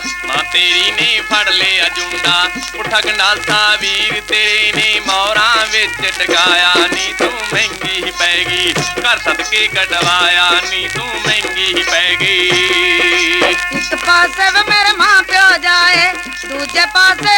ਨੇ ਮਾਂ ਤੇਰੀ ਨੇ ਫੜ ਲਿਆ ਜੁੰਡਾ। ਉਠਾ ਗੰਡਾਸਾ ਵੀਰ ਤੇਰੇ ਨੇ ਮੌਰਾਂ ਵਿੱਚ ਟਕਾਇਆ। ਨੀ ਤੂੰ ਮਹਿੰਗੀ ਹੀ ਪੈ ਗਈ, ਘਰ ਸਦਕੇ ਕਟਵਾਇਆ ਨੀ ਤੂੰ ਮਹਿੰਗੀ ਹੀ ਪੈ ਗਈ। ਇੱਕ ਪਾਸੇ ਵੇ ਮੇਰੇ ਮਾਂ ਪਿਓ ਜਾਏ, ਦੂਜੇ ਪਾਸੇ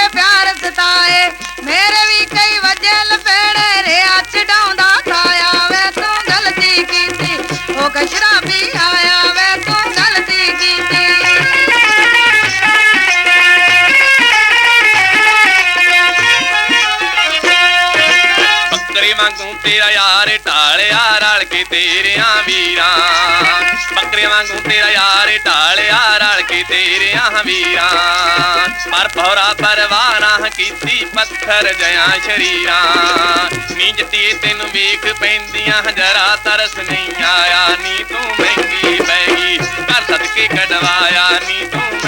ਬੱਕਰੇ ਵਾਂਗੂ ਤੇਰਾ ਯਾਰ ਢਾਲਿਆ, ਰਲ ਕੇ ਤੇਰਿਆਂ ਵੀਰਾਂ। ਬੱਕਰੇ ਵਾਂਗੂ ਤੇਰਾ ਯਾਰ ਢਾਲਿਆ, ਰਲ ਕੇ ਤੇਰਿਆਂ ਵੀਰਾਂ। ਪਰ ਭੌਰਾ ਪਰਵਾਨਾ ਕੀਤੀ ਪੱਥਰ ਜਿਆਂ ਸ਼ਰੀਰਾਂ। ਨੀ ਜੱਟੀਏ ਤੈਨੂੰ ਵੇਖ ਪੈਂਦੀਆਂ, ਜਰਾ ਤਰਸ ਨਹੀਂ ਆਇਆ। ਨੀ ਤੂੰ ਮਹਿੰਗੀ ਪੈ ਘਰ ਸਦਕੇ ਕਢਵਾਇਆ ਨੀ ਤੂੰ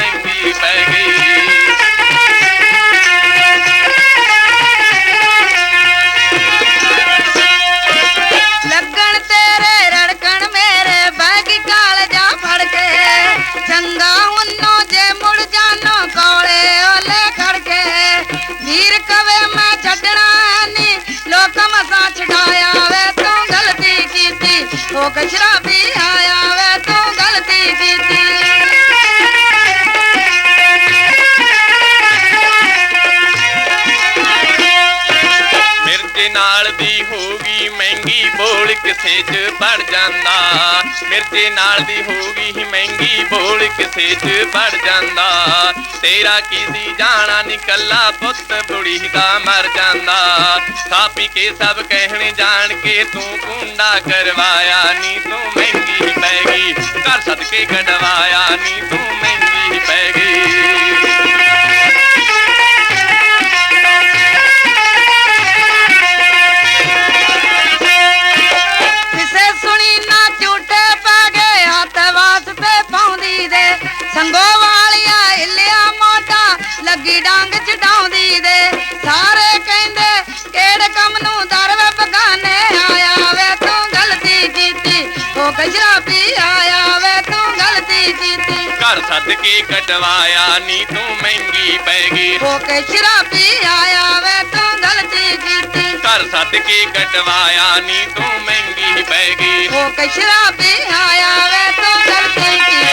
ਕੀਤੀ ਮਿਰਚੇ ਨਾਲ ਦੀ ਹੋਗੀ ਮਹਿੰਗੀ ਬੋਲ ਕਿਸੇ 'ਚ ਪੜ ਜਾਂਦਾ। ਮਿਰਚੇ ਨਾਲ ਦੀ ਹੋਗੀ ਹੀ ਮਹਿੰਗੀ ਬੋਲ ਕਿਸੇ 'ਚ ਪੜ ਜਾਂਦਾ। ਤੇਰਾ ਕੀਦੀ ਜਾਣਾ ਨਿਕੱਲਾ ਪੁੱਤ, ਬੁੜੀ ਦਾ ਮਰ ਜਾਂਦਾ। ਖਾ ਪੀ ਕੇ ਸਭ ਕਹਿਣ ਜਾਣ ਕੇ ਤੂੰ ਕੁੰਡਾ ਕਰਵਾਇਆ ਨੀ, ਤੂੰ ਮਹਿੰਗੀ ਪੈ ਗਈ। ਘਰ ਸਦਕੇ ਕਢਵਾਇਆ ਨੀ, ਤੂੰ ਘਰ ਸੱਦ ਕੇ ਕਟਵਾਇਆ ਨੀ ਤੂੰ ਮਹਿੰਗੀ ਪੈ ਗਈ। ਉਹ ਕਸ਼ਰਾਬੀ ਆਇਆ ਵੇ ਤੂੰ ਗਲਤੀ ਕੀਤੀ। ਘਰ ਸੱਦ ਕੇ ਕਟਵਾਇਆ ਨੀ ਤੂੰ ਮਹਿੰਗੀ ਪੈ ਗਈ। ਉਹ ਕਸ਼ਰਾਬੀ ਆਇਆ ਵੇ ਤੂੰ ਗਲਤੀ ਕੀਤੀ।